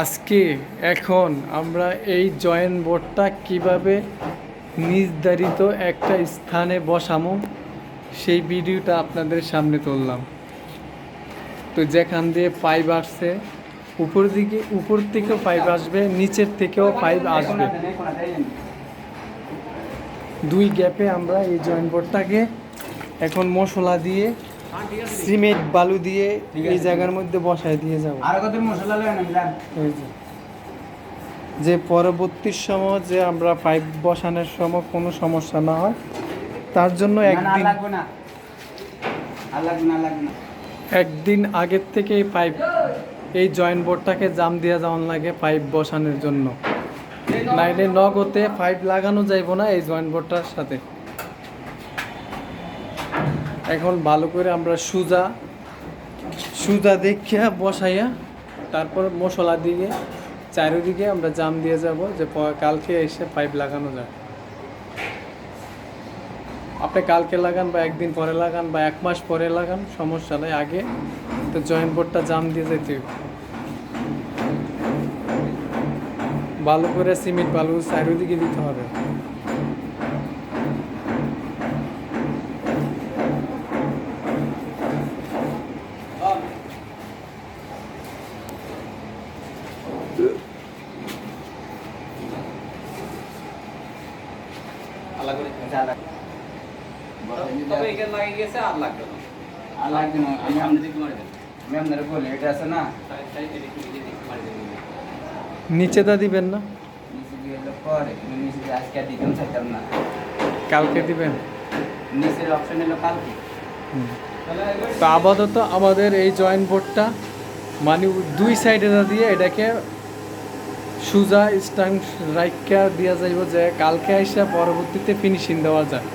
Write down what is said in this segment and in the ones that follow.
আজকে, এখন আমরা এই জয়েন্ট বোর্ডটা কীভাবে নির্ধারিত একটা স্থানে বসামো, সেই ভিডিওটা আপনাদের সামনে তুললাম। তো যেখান দিয়ে পাইপ আসছে, উপর দিকে, উপর থেকেও পাইপ আসবে, নিচের থেকেও পাইপ আসবে। দুই গ্যাপে আমরা এই জয়েন্ট বোর্ডটাকে এখন মশলা দিয়ে সিমেন্ট বালু দিয়ে এই জায়গার মধ্যে বসায় দিয়ে যাব। আর কত মশলা লাগে না মিলান এই যে। পরবর্তী সময় যে আমরা পাইপ বসানোর সময় কোনো সমস্যা না হয় তার জন্য একদিন লাগবে না। আর লাগবে না লাগবে না। একদিন আগের থেকে এই পাইপ এই জয়েন্ট বোর্ডটাকে জাম দিয়ে যাওয়ান লাগে পাইপ বসানোর জন্য। নাইলে নগতে পাইপ লাগানো যাইব না এই জয়েন্ট বোর্ডটার সাথে। এখন ভালো করে আমরা সুজা সুজা দেখিয়া বসাইয়া তারপর মশলা দিয়ে চারিদিকে আমরা জাম দিয়ে যাব যে কালকে এসে পাইপ লাগানো যায়। আপনি কালকে লাগান বা একদিন পরে লাগান বা এক মাস পরে লাগান, সমস্যা নেই। আগে তো জয়েন্ট বোর্ডটা জাম দিয়ে যেতে ভালো করে সিমেন্ট বালু চারিদিকে দিতে হবে। করে আচ্ছা, আর তবে এখানে লাগে গেছে আর লাগবে না। আর লাগবে না। আমি সামনে দিকে মারি দেন। আমি আপনাদের বলি এটা আছে না? সাইড সাইড এদিকে এদিকে মারি দেন। নিচেটা দিবেন না? নিচে পরে নিচে আজকে আর দিতাম চাইতাম না। কালকে দিবেন? নিচের অপশন এলো কালকে। তো আপাতত আমাদের এই জয়েন্ট বোর্ডটা মানে দুই সাইডে দিয়ে এটাকে সুজা স্টান রাইকা দেওয়া যাইব যে কালকে আইসা পরবর্তীতে ফিনিশিং দেওয়া যায়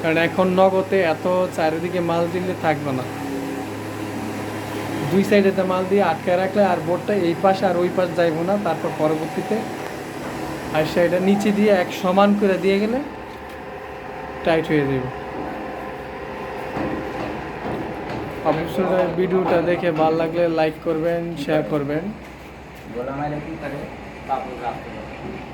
কারণ এখন নগদে এত চারিদিকে মাল দিলে থাকবে না। দুই সাইডেতে মাল দিয়ে আটকে রাখলে আর বোর্ডটা এই পাশে আর ওই পাশ যাইব না, তারপর পরবর্তীতে আর এটা নিচে দিয়ে এক সমান করে দিয়ে গেলে টাইট হয়ে যাবে অবশ্যই ভিডিওটা দেখে ভালো লাগলে লাইক করবেন শেয়ার করবেন। tá, tá, tá.